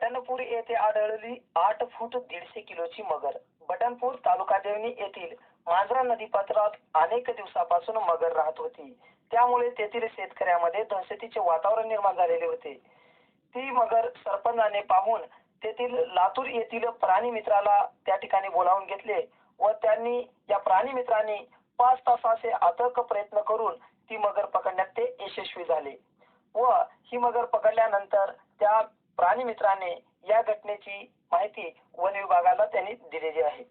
बटनपूर येथे आढळली आठ फूट दीडशे किलोची मगर. बटनपूर तालुका देवणी येथील मांजरा नदीपात्रात अनेक दिवसापासून मगर राहत होती. त्यामुळे तेथील शेतकऱ्यामध्ये दहशतीचे वातावरण निर्माण झालेले होते. ती मगर सरपंचाने पाहून तेथील लातूर येथील प्राणी मित्राला त्या ठिकाणी बोलावून घेतले व त्यांनी या प्राणी मित्रांनी पाच तासाचे अथक प्रयत्न करून ती मगर पकडण्यात ते यशस्वी झाले व ही मगर पकडल्यानंतर त्या प्राणी मित्राने या घटनेची माहिती वन विभागाला त्यांनी दिलेली आहे.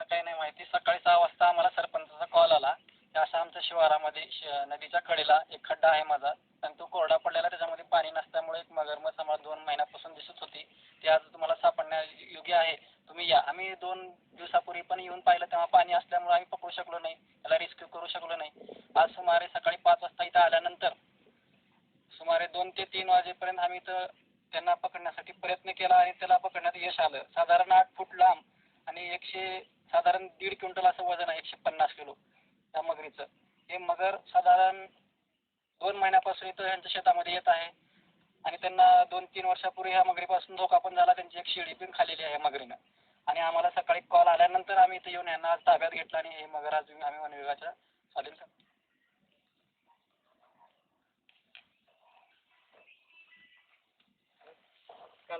काही नाही माहिती. सकाळी सहा वाजता आम्हाला सरपंचाचा कॉल आला. की असा आमच्या शिवारामध्ये नदीच्या कडेला एक खड्डा आहे माझा. आणि तो कोरडा पडलेला त्याच्यामध्ये पाणी नसल्यामुळे एक मगरमच्छ आम्हाला दोन महिन्यापासून दिसत होती. ती आज तुम्हाला सापडण्या योग्य आहे. तुम्ही या. आम्ही दोन दिवसापूर्वी पण येऊन पाहिलं. तेव्हा पाणी असल्यामुळे आम्ही पकडू शकलो नाही. त्याला रेस्क्यू करू शकलो नाही. आज सुमारे सकाळी पाच वाजता दोन ते तीन वाजेपर्यंत आम्ही इथं त्यांना पकडण्यासाठी प्रयत्न केला आणि त्याला पकडण्यात यश आलं. साधारण आठ फूट लांब आणि एकशे साधारण दीड क्विंटल असं वजन आहे एकशे पन्नास किलो त्या मगरीचं. हे मगर साधारण दोन महिन्यापासून इथं यांच्या शेतामध्ये येत आहे आणि त्यांना दोन तीन वर्षापूर्वी ह्या मगरीपासून धोका पण झाला त्यांची एक शेळी पण खालेली आहे मगरीनं. आणि आम्हाला सकाळी कॉल आल्यानंतर आम्ही इथं येऊन यांना आज ताब्यात घेतलं आणि हे मगर आज आम्ही वन विभागाच्या चालेल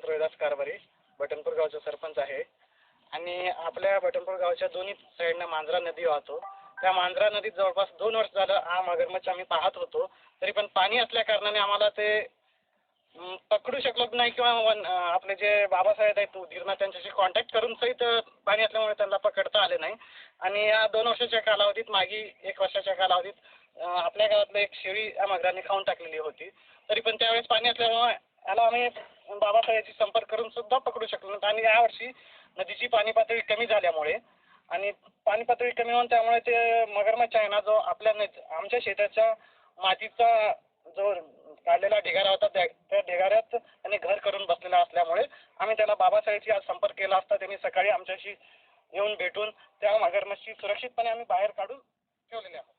का रोहिदास कारभारी बटनपूर गावचा सरपंच आहे. आणि आपल्या बटनपूर गावच्या दोन्ही साईडनं मांजरा नदी वाहतो. त्या मांजरा नदीत जवळपास दोन वर्ष झालं हा मगरमच्छ आम्ही पाहत होतो. तरी पण पाणी असल्या कारणाने आम्हाला ते पकडू शकलो नाही किंवा वन आपले जे बाबासाहेब आहेत उदगीरना त्यांच्याशी कॉन्टॅक्ट करून सहित पाणी असल्यामुळे त्यांना पकडता आले नाही. आणि या दोन वर्षाच्या कालावधीत मागी एक वर्षाच्या कालावधीत आपल्या गावातलं एक शेळी या मगराने खाऊन टाकलेली होती. तरी पण त्यावेळेस पाणी असल्यामुळे याला आम्ही बाबासाहेबांशी संपर्क करून सुद्धा पकडू शकलो नव्हतो. आणि यावर्षी नदीची पाणी पातळी कमी झाल्यामुळे आणि पाणी पातळी कमी होऊन त्यामुळे ते मगरमच्छ आहे ना जो आपल्या नद आमच्या शेताच्या मातीचा जो काढलेला ढिगारा होता त्या त्या ढिगाऱ्यात त्यांनी घर करून बसलेला असल्यामुळे आम्ही त्याला बाबासाहेबशी आज संपर्क केला असता. त्यांनी सकाळी आमच्याशी येऊन भेटून त्या मगरमच्छी सुरक्षितपणे आम्ही बाहेर काढून ठेवलेल्या आहोत.